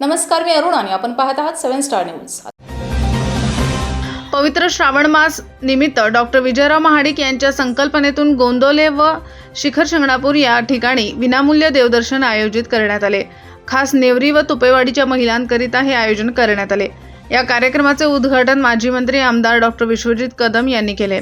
नमस्कार मी अरुण आणि आपण पाहत आहात सेव्हन स्टार न्यूज. पवित्र श्रावण मास निमित्त डॉक्टर विजयराव महाडिक यांच्या संकल्पनेतून गोंदोले व शिखर शिंगणापूर या ठिकाणी विनामूल्य देवदर्शन आयोजित करण्यात आले. खास नेवरी व तुपेवाडीच्या महिलांकरिता हे आयोजन करण्यात आले. या कार्यक्रमाचे उद्घाटन माजी मंत्री आमदार डॉक्टर विश्वजित कदम यांनी केले.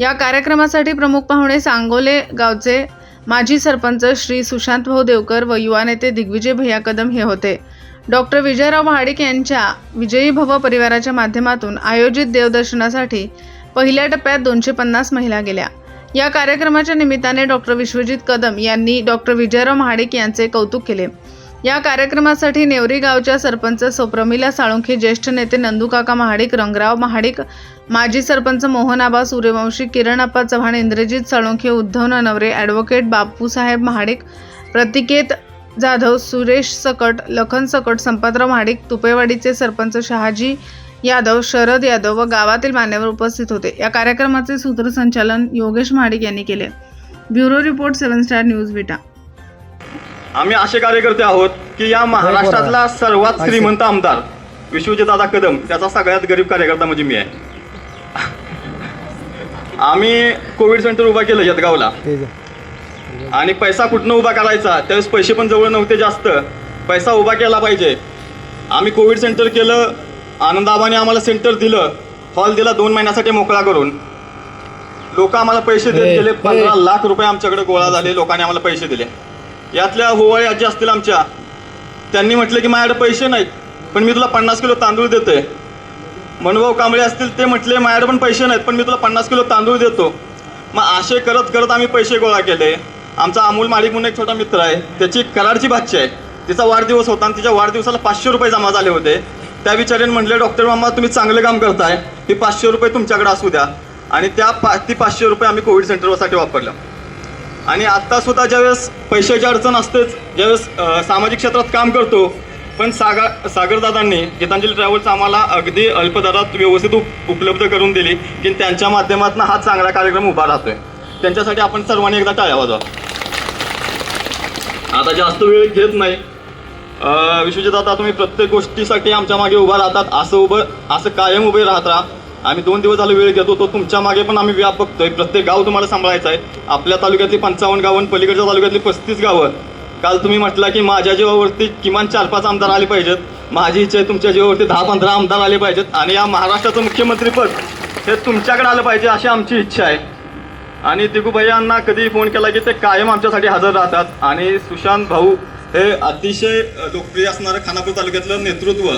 या कार्यक्रमासाठी प्रमुख पाहुणे सांगोले गावचे माजी सरपंच श्री सुशांत भाऊ देवकर व युवा नेते दिग्विजय भैया कदम हे होते. डॉक्टर विजयराव महाडिक यांच्या विजयी भव परिवाराच्या माध्यमातून आयोजित देवदर्शनासाठी पहिल्या टप्प्यात दोनशे पन्नास महिला गेल्या. या कार्यक्रमाच्या निमित्ताने डॉक्टर विश्वजित कदम यांनी डॉक्टर विजयराव महाडिक यांचे कौतुक केले. या कार्यक्रमासाठी नेवरी गावच्या सरपंच सोप्रमिला साळुंखे ज्येष्ठ नेते नंदूकाका महाडिक रंगराव महाडिक माजी सरपंच मोहनाबा सूर्यवंशी किरणप्पा चव्हाण इंद्रजित साळुंखे उद्धव ननवरे ॲडव्होकेट बापूसाहेब महाडिक प्रतिकेत जाधव सुरेश सकट लखन सकट संपतराव महाडिक तुपेवाडीचे सरपंच शहाजी यादव शरद यादव व गावातील मान्यवर उपस्थित होते. या कार्यक्रमाचे सूत्रसंचालन योगेश महाडिक यांनी केले. Bureau report seven star news Vita. आम्ही असे कार्यकर्ते आहोत की या महाराष्ट्रातला सर्वात श्रीमंत आमदार विश्वजितदादा कदम त्याचा सगळ्यात गरीब कार्यकर्ता म्हणजे मी आहे. आम्ही कोविड सेंटर उभा केलं यदगावला. आणि पैसा कुठनं उभा करायचा? त्यावेळेस पैसे पण जवळ नव्हते जास्त. पैसा उभा केला पाहिजे. आम्ही कोविड सेंटर केलं आनंदाबाने आम्हाला सेंटर दिलं. हॉल दिला दोन महिन्यासाठी मोकळा करून. लोक आम्हाला पैसे देत गेले पंधरा लाख रुपये आमच्याकडे गोळा झाले लोकांनी आम्हाला पैसे दिले. यातल्या होवाळी आजी असतील आमच्या. त्यांनी म्हटलं की माझ्याकडे पैसे नाहीत पण मी तुला पन्नास किलो तांदूळ देतोय. मनोभाऊ कांबळे असतील ते म्हटले माझ्याकडे पण पैसे नाहीत पण मी तुला पन्नास किलो तांदूळ देतो. मग असे करत करत आम्ही पैसे गोळा केले. आमचा अमोल माडिक म्हणून एक छोटा मित्र आहे. त्याची कराडची भाची आहे. तिचा वाढदिवस होता आणि तिच्या वाढदिवसाला पाचशे रुपये जमा झाले होते. त्या विचारेन म्हणले डॉक्टर मामा तुम्ही चांगलं काम करताय. ही पाचशे रुपये तुमच्याकडे असू द्या. आणि त्या पा ती पाचशे रुपये आम्ही कोविड सेंटरसाठी वापरलं आणि आत्तासुद्धा ज्यावेळेस पैशाची अडचण असतेच ज्यावेळेस सामाजिक क्षेत्रात काम करतो पण सागर सागरदादांनी गीतांजली ट्रॅव्हल्स आम्हाला अगदी अल्प दरात व्यवस्थित उप उपलब्ध करून दिली की त्यांच्या माध्यमातून हा चांगला कार्यक्रम उभा राहतोय. त्यांच्यासाठी आपण सर्वांनी एकदा टाळ्या वाजवा. आता जास्त वेळ घेत नाही. विश्वजित आता तुम्ही प्रत्येक गोष्टीसाठी आमच्या मागे उभा राहतात. असं उभं असं कायम उभे राहत राहा. आम्ही दोन दिवस झाले वेळ घेतो तो तुमच्या मागे पण आम्ही व्याप बघतोय. प्रत्येक गाव तुम्हाला सांभाळायचं आहे. आपल्या तालुक्यातली पंचावन्न गावं आणि पलीकडच्या तालुक्यातली पस्तीस गावं. काल तुम्ही म्हटला की माझ्या जीवावरती किमान चार पाच आमदार आले पाहिजेत. माझी इच्छा आहे तुमच्या जीवावरती दहा पंधरा आमदार आले पाहिजेत. आणि या महाराष्ट्राचं मुख्यमंत्रीपद हे तुमच्याकडे आलं पाहिजे अशी आमची इच्छा आहे. आणि दिगूभैयांना कधीही कधी फोन केला की ते कायम आमच्यासाठी हजर राहतात. आणि सुशांत भाऊ हे अतिशय लोकप्रिय असणारं खानापूर तालुक्यातलं नेतृत्व.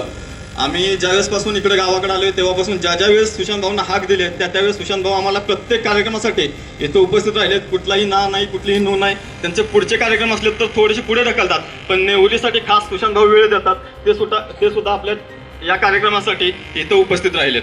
आम्ही ज्यावेळेसपासून इकडे गावाकडे आलो तेव्हापासून ज्या ज्या वेळेस सुशांत भाऊंना हाक दिले त्या त्यावेळेस सुशांत भाऊ आम्हाला प्रत्येक कार्यक्रमासाठी इथे उपस्थित राहिलेत. कुठलाही ना नाही कुठलीही नो नाही. त्यांचे पुढचे कार्यक्रम असले तर थोडेसे पुढे ढकलतात. पण नेवलीसाठी खास सुशांत भाऊ वेळ देतात ते सुद्धा ते सुद्धा आपल्या या कार्यक्रमासाठी इथं उपस्थित राहिलेत.